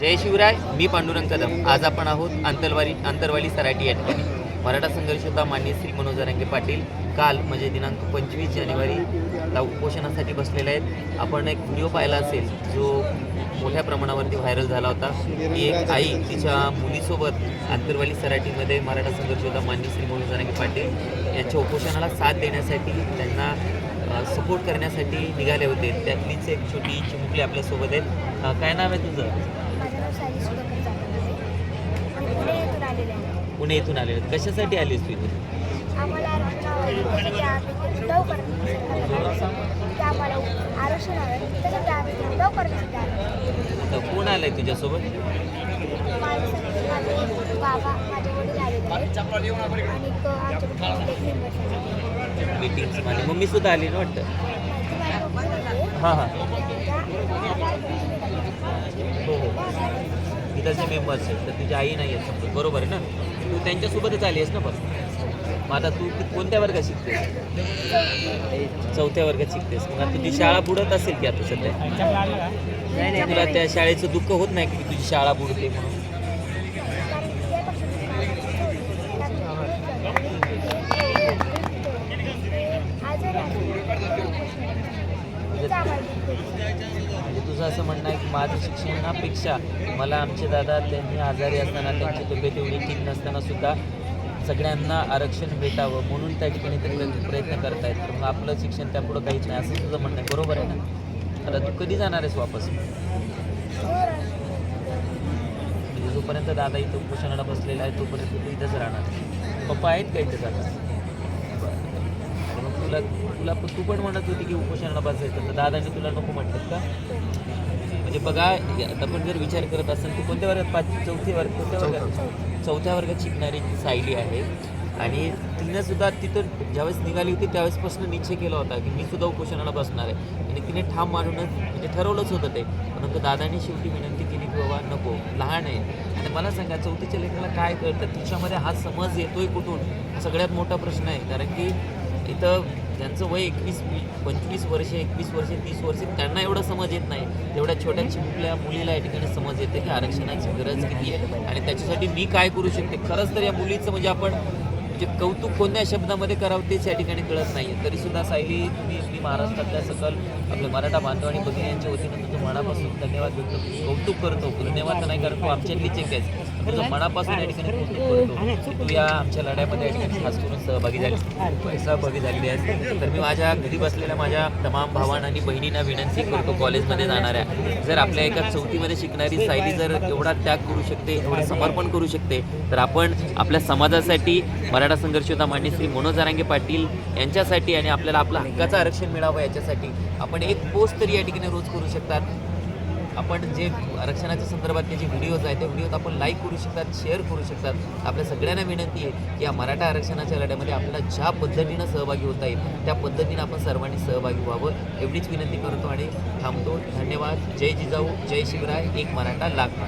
जय शिवराय मी पांडुरंग कदम. आज आपण आहोत आंतरवाली अंतरवाली सराटी या ठिकाणी. मराठा संघर्ष होता मान्य श्री मनोज रंगे पाटील. काल म्हणजे दिनांक पंचवीस जानेवारी ला उपोषणासाठी बसलेले आहेत. आपण एक व्हिडिओ पाहिला असेल जो मोठ्या प्रमाणावरती व्हायरल झाला होता. की एक आई तिच्या मुलीसोबत अंतरवाली सराटीमध्ये मराठा संघर्ष होता मान्य श्री मनोज रंगे पाटील यांच्या उपोषणाला साथ देण्यासाठी त्यांना सपोर्ट करण्यासाठी निघाले होते. त्यातलीच एक छोटी चिमुकली आपल्यासोबत आहेत. काय नाव आहे तुझं? पुणे इथून आलेले आहेत. कशासाठी आलीस तू इथे आलो कोण आलंय तुझ्यासोबत? बाबा आहेत आणि मम्मी सुद्धा आली ना वाटतं. हां हां. हो हो. इथलचे मेंबर्स आहेत तर तुझी आई नाही आहेत समजा. बरोबर आहे ना? तू त्यांच्यासोबतच आली आहेस ना पण. मग आता तू कोणत्या वर्गात शिकतेस चौथ्या वर्गात शिकतेस. मग आता तुझी शाळा बुडत असेल की आता सध्या? तुला त्या शाळेचं दुःख होत नाही की तुझी शाळा बुडते म्हणून? म्हणजे तुझं असं म्हणणं आहे की माझं शिक्षणापेक्षा मला आमचे दादा त्यांनी आजारी असताना त्यांची तब्येत एवढी ठीक नसताना सुद्धा सगळ्यांना आरक्षण भेटावं म्हणून त्या ठिकाणी ते प्रयत्न करतायत. तर मग आपलं शिक्षण त्यापुढं काहीच नाही असं तुझं म्हणणं आहे. बरोबर आहे ना? आता तू कधी जाणार आहेस वापस? म्हणजे जोपर्यंत दादा इथं उपोषणाला बसलेला आहे तोपर्यंत तू इथंच राहणार. पप्पा आहेत का इथं जाणार तुला तुला पण तू पण म्हणत होती की उपोषणाला बसायचं तर दादाने तुला नको म्हटलं का? म्हणजे बघा आता पण जर विचार करत असेल तू कोणत्या वर्गात पाच चौथी वर्ग कोणत्या वर्गात चौथ्या वर्गात शिकणारी सायली आहे आणि तिनं सुद्धा तिथं ज्यावेळेस निघाली होती त्यावेळेसपासून निश्चय केला होता की मी सुद्धा उपोषणाला बसणार आहे. आणि तिने ठाम मारूनच म्हणजे ठरवलंच होतं ते. परंतु दादाने शेवटी विनंती केली की बाबा नको लहान आहे. आणि मला सांगा चौथीच्या लेकराला काय कळतं? तिच्यामध्ये हा समज येतोय कुठून? सगळ्यात मोठा प्रश्न आहे. कारण की इथं ज्यांचं वय एकवीस पंचवीस वर्षे एकवीस वर्षे तीस वर्षे त्यांना एवढं समज येत नाही. तेवढ्या छोट्या चिमुकल्या मुलीला या ठिकाणी समज येते की आरक्षणाची गरज किती आहे? आणि त्याच्यासाठी मी काय करू शकते? खरंच तर या मुलीचं म्हणजे आपण म्हणजे कौतुक कोणत्या शब्दामध्ये करावं तेच या ठिकाणी कळत नाही आहे तरीसुद्धा सायली तुम्ही मी महाराष्ट्रातल्या सकल आपले मराठा बांधव आणि भगिनी यांच्या वतीनं तुझं मनापासून धन्यवाद देतो कौतुक करतो. धन्यवाद नाही करतो तू आमच्यातलीच एक आहेस तुझं मनापासून या ठिकाणी कौतुक करतो. की तू या आमच्या लढ्यामध्ये या ठिकाणी खास करून सहभागी झाली. सहभागी झालेली आहे तर मी माझ्या घरी बसलेल्या माझ्या तमाम भावांना आणि बहिणींना विनंती करतो कॉलेजमध्ये जाणाऱ्या. जर आपल्या एका चौथीमध्ये शिकणारी सायली जर एवढा त्याग करू शकते एवढं समर्पण करू शकते तर आपण आपल्या समाजासाठी मराठा संघर्ष होता. मान्य श्री मनोज जारांगे पाटील यांच्यासाठी आणि आपल्याला आपलं हक्काचं आरक्षण मिळावं याच्यासाठी आपण एक पोस्ट तरी या ठिकाणी रोज करू शकतात. आपण जे आरक्षणाच्या संदर्भातले जे व्हिडिओज आहेत त्या व्हिडिओत आपण लाईक करू शकतात शेअर करू शकतात. आपल्या सगळ्यांना विनंती आहे की या मराठा आरक्षणाच्या लढ्यामध्ये आपल्याला ज्या पद्धतीनं सहभागी होता येईल त्या पद्धतीनं आपण सर्वांनी सहभागी व्हावं. एवढीच विनंती करतो आणि थांबतो. धन्यवाद. जय जिजाऊ. जय शिवराय. एक मराठा लाख.